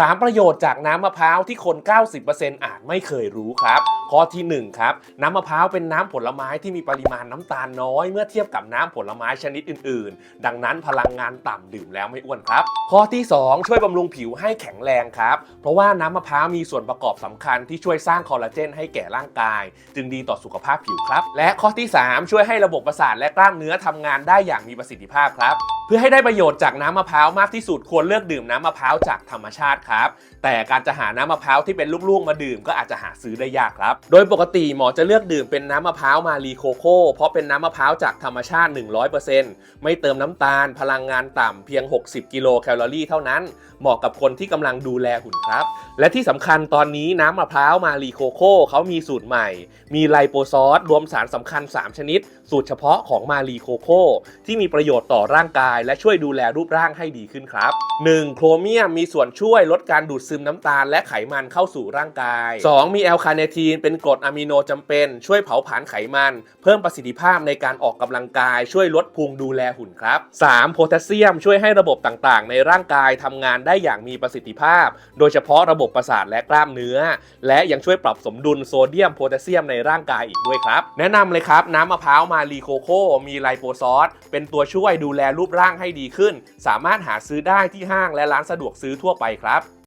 3 ประโยชน์จากน้ำมะพร้าวที่คน 90%อาจไม่เคยรู้ครับ ข้อทีหนึ่1 ครับ น้ำมะพร้าวเป็นน้ำผลไม้ที่มีปริมาณน้ำตาลน้อย เมื่อเทียบกับน้ำผลไม้ชนิดอื่น ๆ ดังนั้นพลังงานต่ำดื่มแล้วไม่อ้วนครับ ข้อที่ 2 ช่วยบำรุงผิวให้แข็งแรงครับ เพราะว่าน้ำมะพร้าวมีส่วนประกอบสำคัญที่ช่วยสร้างคอลลาเจนให้แก่ร่างกาย จึงดีต่อสุขภาพผิวครับ และข้อที่ 3 ช่วยให้ระบบประสาทและกล้ามเนื้อทำงานได้อย่างมีประสิทธิภาพครับ เพื่อให้ได้ประโยชน์จากน้ำมะพร้าวมากที่สุดควรเลือกดื่มน้ำมะพร้าวจากธรรมชาติครับ แต่การจะหาน้ำมะพร้าวที่เป็นลูกๆมาดื่มก็อาจจะหาซื้อได้ยากครับ โดยปกติหมอจะเลือกดื่มเป็นน้ำมะพร้าวมารีโคโค่เพราะเป็นน้ำมะพร้าวจากธรรมชาติ 100%ไม่เติมน้ำตาล พลังงานต่ำเพียง 60 กิโลแคลอรี่เท่านั้น เหมาะกับคนที่กำลังดูแลหุ่นครับ และที่สำคัญตอนนี้น้ำมะพร้าวมารีโคโค่เขามีสูตรใหม่ มีไลโปซอสรวมสารสำคัญ 3 ชนิด สูตรเฉพาะของมารีโคโค่ที่มีประโยชน์ต่อร่างกายและช่วยดูแลรูปร่างให้ดีขึ้นครับ 1. โครเมียมมีส่วนช่วยลดการดูดซึมน้ำตาล และไขมันเข้าสู่ร่างกาย 2. มีแอลคาเนทีนเป็นกรดอะมิโนจำเป็น ช่วยเผาผลาญไขมัน เพิ่มประสิทธิภาพในการออกกำลังกาย ช่วยลดพุงดูแลหุ่นครับ 3. โพแทสเซียมช่วยให้ระบบต่างๆ ในร่างกายทำงานได้อย่างมีประสิทธิภาพ โดยเฉพาะระบบประสาทและกล้ามเนื้อ และยังช่วยปรับสมดุลโซเดียมโพแทสเซียมในร่างกายอีกด้วยครับ แนะนำเลยครับน้ำมะพร้าวมารีโคโค่มีไลโปซอสเป็นตัวช่วยดูแลรูปร่างางให้ดีขึ้น สามารถหาซื้อได้ที่ห้างและร้านสะดวกซื้อทั่วไปครับ